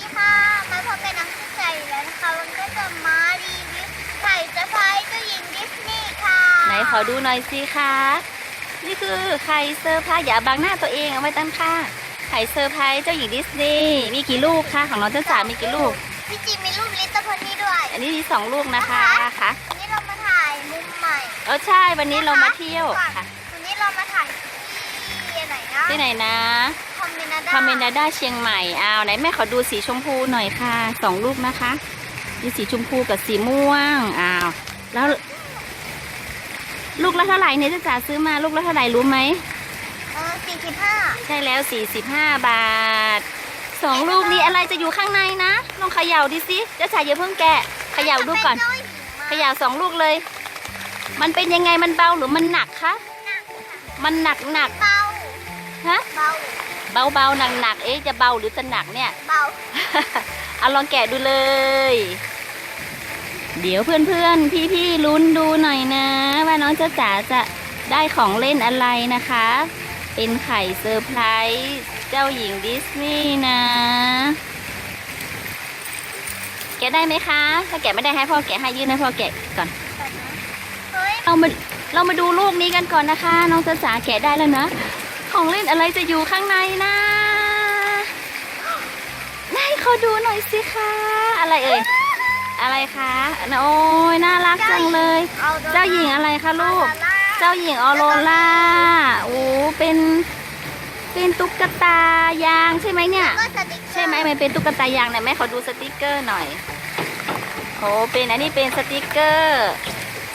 ดีค่ะ มาพบกับน้องชื่อใจแล้วนะคะวันก็จะมารีวิวไข่เซอร์ไพรส์เจ้าหญิงดิสนีย์ค่ะ ไหนขอดูหน่อยสิคะ นี่คือไข่เซอร์ไพรส์อย่าบังหน้าตัวเองเอาไว้ตั้งค่างไข่เซอร์ไพรส์เจ้าหญิงดิสนีย์ มีกี่ลูกคะของน้องเจ้าจ๋ามีกี่ลูก พี่จีมีรูปลิตเติ้ลพนี่ด้วย อันนี้มีสองลูกนะคะค่ะวันนี้เรามาถ่ายมุมใหม่เออใช่ วันนี้เรามาเที่ยวค่ะ วันนี้เรามาถ่ายที่ไหนนะที่ไหนนะ คอมเมนาดาคาเมนดาด้าเชียงใหม่อ้าวไหนแม่ขอดูสีชมพูหน่อยค่ะสองลูกนะคะมีสีชมพูกับสีม่วงอ้าวแล้ว ลูกละเท่าไหร่เนี่ยเจ้าจ๋าซื้อมาลูกละเท่าไหร่รู้ไหมเออสี่สิบห้าใช่แล้ว45บาทสองลูกนี้อะไรจะอยู่ข้างในนะลองเขย่าดิสิเจ้าชายอย่าเพิ่งแกะเขย่าดูก่อนเจ้าหญิงมาเขย่าสองลูกเลย มันเป็นยังไงมันเบาหรือมันหนักคะหนักมันหนักหนักเบาฮะเบา เบาเบาหนักหนักเอ๊ะจะเบาหรือจะหนักเนี่ย เบา เอาลองแกะดูเลย เดี๋ยวเพื่อนๆ พี่ๆลุ้นดูหน่อยนะ ว่าน้องเจ้าจ๋าจะได้ของเล่นอะไรนะคะ เป็นไข่เซอร์ไพรส์เจ้าหญิงดิสนีย์นะ แกะได้ไหมคะ ถ้าแกะไม่ได้ให้พ่อแกะให้ยื่นให้พ่อแกะก่อนเฮ้ยเรามาเรามาดูลูกนี้กันก่อนนะคะ น้องเจ้าจ๋าแกะได้แล้วนะ ของเล่นอะไรจะอยู่ข้างในนะไหนขอดูหน่อยสิคะ อะไรเอ่ย อะไรคะ โอ้ยน่ารักจังเลยเอาโดนเจ้าหญิงอะไรคะลูกเอาโดนเจ้าหญิงออโรล่า โอ้ เป็น เป็นตุ๊กตายางใช่ไหมเนี่ยก็สติ๊กเกอร์ใช่ไหมมันเป็นตุ๊กตายางเนี่ยแม่ขอดูสติกเกอร์หน่อยโอ้เป็นอันนี้เป็นสติกเกอร์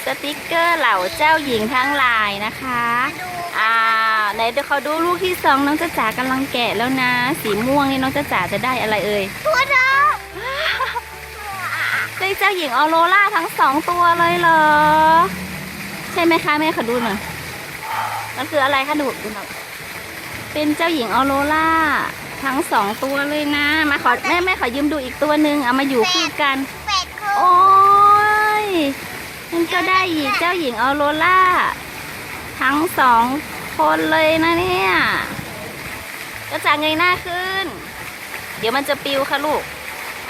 สติกเกอร์เหล่าเจ้าหญิงทั้งหลายนะคะมาดูอ่า ไหนเดี๋ยวเขาดูลูกที่สองน้องจ้าจ๋ากำลังแกะแล้วนะ สีม่วงนี่น้องจ้าจ๋าจะได้อะไรเอ่ยตัวเดิมได้เจ้าหญิงออโรล่าทั้งสองตัวเลยเหรอ ใช่ไหมคะแม่ขอดูหน่อยมันคืออะไรคะดูดูหน่อยเป็นเจ้าหญิงออโรล่าทั้งสองตัวเลยนะ มาขอแม่แม่ขอยืมดูอีกตัวหนึ่งเอามาอยู่คู่กันเป็ดคือโอ้ยมันก็ได้หญิงเจ้าหญิงออโรล่าทั้งสอง คนเลยนะเนี่ย ก็จะเงยหน้าขึ้น เดี๋ยวมันจะปิวค่ะลูก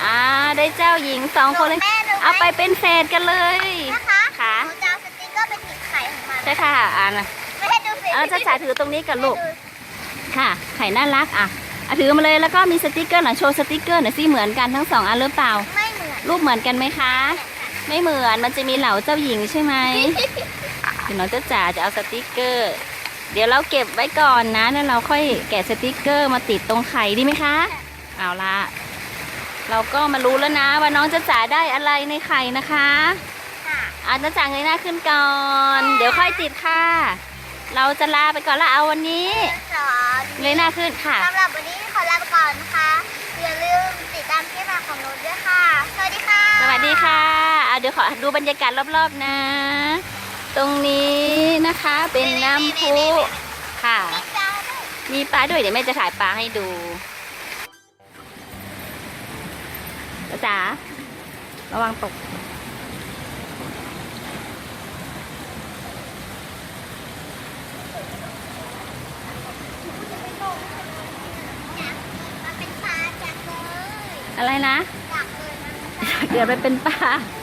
อ่า ได้เจ้าหญิงสองคนเลยแม่ดูหมเอาไปเป็นแฟนกันเลยนะคะค่ะหนูจะเอาสติ๊กเกอร์ไปติดไข่ของมัน ใช่ค่ะ อ่านะไม่ให้ดูสิเอาจ้าจ๋าถือตรงนี้กับลูกให้ดูค่ะ ไข่น่ารักอะอะถือมาเลยแล้วก็มีสติกเกอร์หน่อยโชว์สติกเกอร์หน่อยสิเหมือนกันทั้งสองอันหรือเปล่า ไม่เหมือน รูปเหมือนกันไหมคะ ไม่เหมือน มันจะมีเหล่าเจ้าหญิงใช่ไหมเดี๋ยวน้องเจ้าจ๋าจะเอาสติกเกอร์ เดี๋ยวเราเก็บไว้ก่อนนะ แล้วเราค่อยแกะสติกเกอร์มาติดตรงไข่ดีไหมคะ เอาละเราก็มารู้แล้วนะว่าน้องเจ้าจ๋าได้อะไรในไข่นะคะค่ะอาเจ้าจ๋าเงยหน้าขึ้นก่อน เดี๋ยวค่อยติดค่ะ เราจะลาไปก่อนละเอาวันนี้สอนเงยหน้าขึ้นค่ะสำหรับวันนี้ขอลาไปก่อนนะคะอย่าลืมติดตามที่มาของหนูด้วยค่ะ สวัสดีค่ะ สวัสดีค่ะอะเดี๋ยวขอดูบรรยากาศรอบๆนะ ตรงนี้นะคะเป็นน้ำพุค่ะนี่จ้าด้วยมีปลาด้วยเดี๋ยวแม่จะถ่ายปลาให้ดูจ๋าระวังตกมันเป็นปลาจากเลยอะไรนะจากเลยนะเดี๋ยวไปเป็นปลาเ